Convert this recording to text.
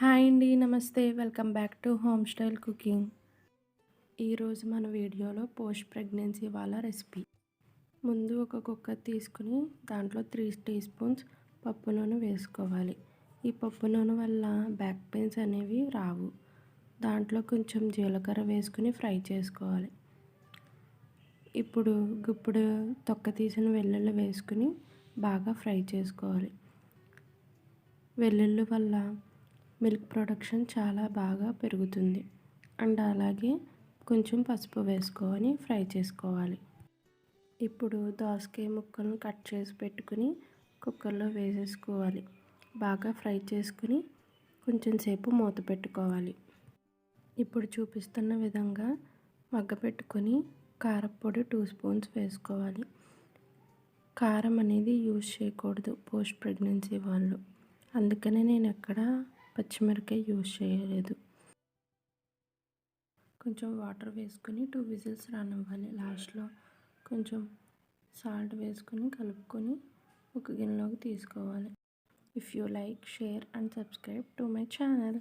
Hi అండి నమస్తే. Welcome back to home style cooking. ఈరోజు మన వీడియోలో పోస్ట్ ప్రెగ్నెన్సీ వాళ్ళ రెసిపీ. ముందు ఒక కుక్కర్ తీసుకుని దాంట్లో త్రీ టీ స్పూన్స్ పప్పు నూనె వేసుకోవాలి. ఈ పప్పు నూనె వల్ల బ్యాక్ పెయిన్స్ అనేవి రావు. దాంట్లో కొంచెం జీలకర్ర వేసుకుని ఫ్రై చేసుకోవాలి. ఇప్పుడు గుప్పుడు తొక్క తీసిన వెల్లుల్లి వేసుకుని బాగా ఫ్రై చేసుకోవాలి. వెల్లుల్లి వల్ల మిల్క్ ప్రొడక్షన్ చాలా బాగా పెరుగుతుంది. అండ్ అలాగే కొంచెం పసుపు వేసుకొని ఫ్రై చేసుకోవాలి. ఇప్పుడు దోసకాయ ముక్కలను కట్ చేసి పెట్టుకుని కుక్కర్లో వేసేసుకోవాలి. బాగా ఫ్రై చేసుకుని కొంచెం సేపు మూత పెట్టుకోవాలి. ఇప్పుడు చూపిస్తున్న విధంగా మగ్గ పెట్టుకొని కారపొడి టూ స్పూన్స్ వేసుకోవాలి. కారం అనేది యూజ్ చేయకూడదు పోస్ట్ ప్రెగ్నెన్సీ వాళ్ళు. అందుకనే నేను ఎక్కడ పచ్చిమిరకాయ యూజ్ చేయలేదు. కొంచెం వాటర్ వేసుకొని టూ విజిల్స్ రానివ్వాలి. లాస్ట్లో కొంచెం సాల్ట్ వేసుకొని కలుపుకొని ఒక గిన్నెలోకి తీసుకోవాలి. If you like share and subscribe to my channel